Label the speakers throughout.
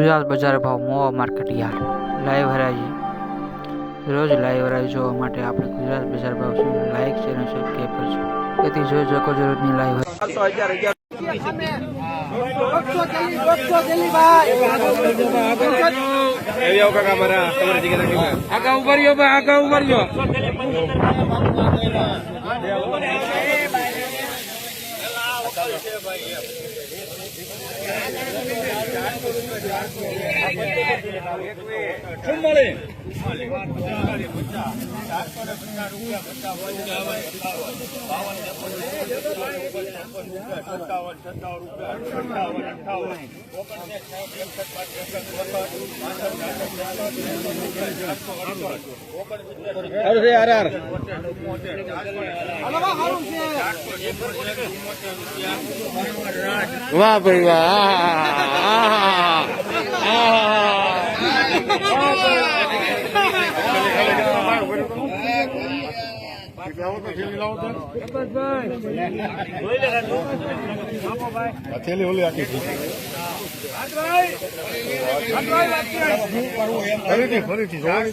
Speaker 1: ગુજરાત બજાર ભાવ મોવા market yard live હરાજી. રોજ લાઈવ હરાજી જોવા માટે આપણે ગુજરાત બજાર ભાવ ચેનલ લાઈક ચેનલ સબસ્ક્રાઈબ કરજો. તેથી જોઈ શકો છો રોજની લાઈવ
Speaker 2: આગા ઊભા રહ્યો ભાઈ વાહ
Speaker 3: થેલી ઓલી આખી ફરીથી ફરીથી જોવાની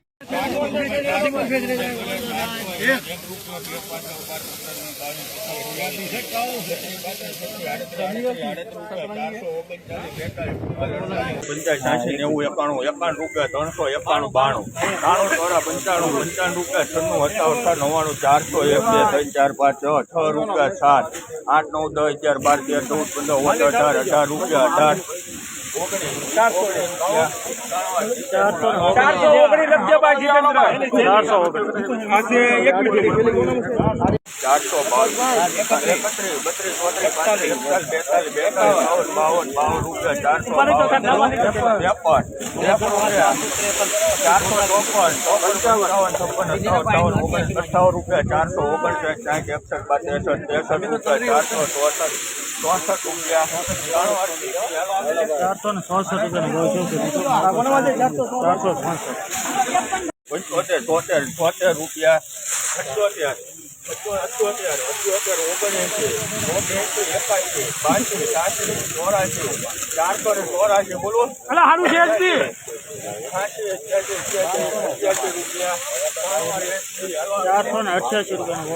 Speaker 4: સાસી નેવું એકાણું એકાણું રૂપિયા ત્રણસો, એકાણું બાણું. ત્રાણું ચોરા પંચાણું પંચાણું રૂપિયા છન્નું, અઠાવન નવ્વાણું, ચારસો, એક ચાર, પાંચ, છ છ રૂપિયા સાત, આઠ, નવ, દસ, અગિયાર, બાર, તેર, ચૌદ, પંદર ઓગણ અઢાર અઢાર રૂપિયા અઢાર. ચારસો ચારસો ઓગણીસ લખજે ભાઈ જીતેન્દ્ર ચારસો ચારસો બાવન. એકત્રીસ. બત્રીસ ચોત્રીસ પાંત્રીસ એકતાલીસ બેતાલીસ બેતાલીસ બાવન બાવન બાવન રૂપિયા ચારસો ત્રેપન ત્રેપન રૂપિયા. ચારસો ચોપન ચોપન પંચાવન છપ્પન અઠાવન અઠાવન ઓગણીસ અઠાવન રૂપિયા ચારસો ઓગણસાઠ સાઠ એકસઠ બાર ત્રેસઠ ત્રેસઠ રૂપિયા ચારસો ચોસઠ ચોસઠ રૂપિયા.
Speaker 3: ચારસો ને છસો ચારસો
Speaker 4: પંચોતેર તોતેર છોતેર રૂપિયા. અઠ્યોતેર અઠ્યોતેર અઠ્યોતેર ઓગણએંસી ઓગણએંસી એકાસી બાસી સાસી ચોરાસી ચારસો ને ચોરાસી બોલો
Speaker 2: સારું છે.
Speaker 4: છ્યાસી અઠ્યાસી રૂપિયા.
Speaker 3: ચારસો ને અઠ્યાસી રૂપિયાનો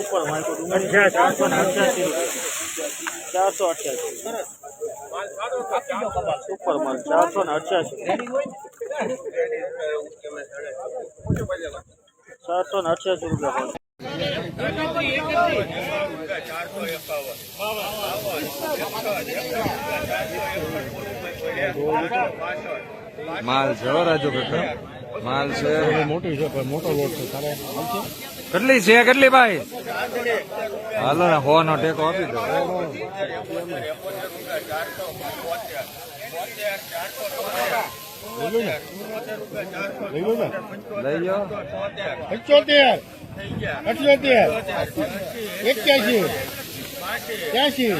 Speaker 3: ઉપર માર્કેટ ચારસો ને અઠ્યાસી રૂપિયા. ચારસો અઠ્યાસી. સુપર માલ ચારસો ને અઠ્યાસી ચારસો ને અઠ્યાસી રૂપિયા
Speaker 2: માલ છે રાજુ કાકા. માલ છે.
Speaker 3: મોટી છે પણ મોટો લોટ છે તારે
Speaker 2: કેટલી છે, કેટલી ભાઈ? હાલો ને હો નો ટેકો આપી દો
Speaker 3: લઈ લો ને
Speaker 2: લઈ જાઓ
Speaker 3: પંચોતેર. અઠ્યોતેર એક્યાસી. ત્યાસી.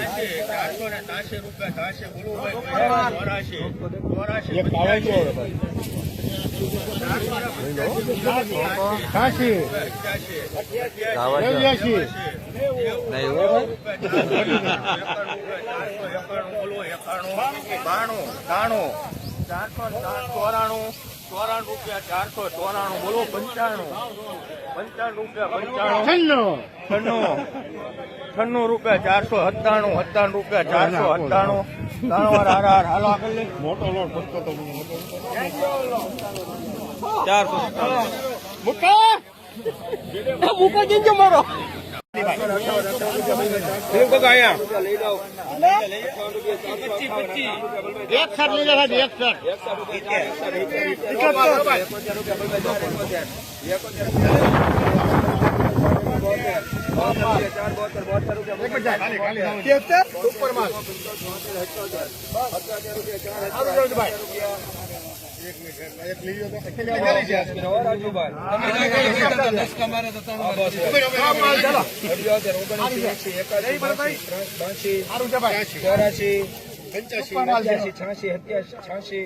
Speaker 3: એક આવે છે છ્યાસી
Speaker 2: ખાવા જાઓ.
Speaker 3: નેવ્યાસી
Speaker 4: બાણું ત્રાણું ચારસો ચોરાણું ચોરાણું રૂપિયા ચારસો ચોરાણું બોલો પંચાણું. પંચાણું રૂપિયા પંચાણું.
Speaker 3: છન્નું.
Speaker 4: છન્નું. રૂપિયા ચારસો સત્તાણું સત્તાણું રૂપિયા ચારસો સત્તાણું.
Speaker 3: મોટો લોટ પચતો મૂકો
Speaker 4: ચારસો સત્તાણું.
Speaker 3: એક સાત લઈ લે એક સાત
Speaker 4: બોતેર ચાર બોતેર રૂપિયા ચોરાશી પંચ્યાસી છ્યાસી છ્યાસી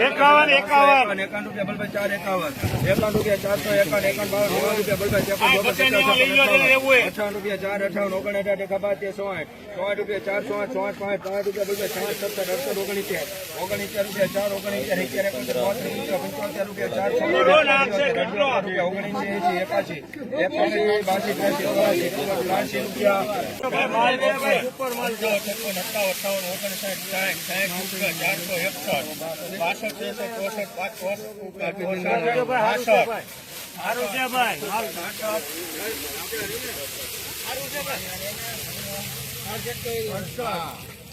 Speaker 4: એકાવન ચાર એકાવન એકાવન રૂપિયા ચારસો એકાવન એકાવન બાવન નવ્વાણું રૂપિયા બલભાઈ. અઠાવન રૂપિયા ચાર અઠાવન ઓગણસાઠ એકા બાર સોઠ સોઠ રૂપિયા ચાર સોઠ પાંચ પાંચ રૂપિયા બલભાઈ સાત સત્તર અડસઠ ઓગણીચાર ઓગણીચાર રૂપિયા ચાર ઓગણીચાર અત્યારે પંચોતેર રૂપિયા ચાર રૂપિયા ઓગણીસી એસી બાસી ચોરાસી ત્રાસી રૂપિયા
Speaker 3: છે ઉપર માલ છે
Speaker 4: છપ્પન અઠાવન અઠાવન ઓગણસાઠ સાઠ સાઠ રૂપિયા ચારસો એકસઠ બાસઠ ત્રેસઠ ચોસઠ પાંચ ચોસઠ બાસઠ
Speaker 3: સારું છે ભાઈ માલ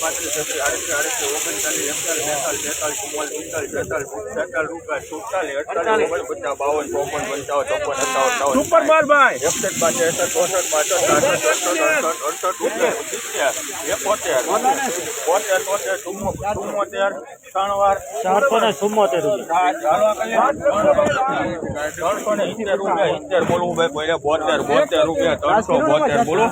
Speaker 4: પાંત્રીસ છત્રીસ આડત્રીસ આડત્રીસ ઓગણચાલીસ એકતાલીસ બેતાલીસ તેતાલીસ ચુમ્માલીસ પિસ્તાલીસ બેતાલીસ છેતાલીસ રૂપિયા સુડતાલીસ અડતાલીસ ઓગણપચાસ બાવન ચોપન પંચાવન ચોપન અઠાવન સુપર માલ ભાઈ એકસઠ પાંચ એકસઠ ચોસઠ સાસઠ અડસઠ અડસઠ અડસઠ રૂપિયા સિત્તેર એકોતેર બોતેર તોતેર ચુમ્મોતેર ત્રણવાર.
Speaker 3: ચારસો ને ચુમ્મોતેર
Speaker 4: ત્રણસો ને સિત્તેર રૂપિયા સિત્તેર બોલવું ભાઈ બોતેર બોતેર રૂપિયા ત્રણસો બોતેર બોલો.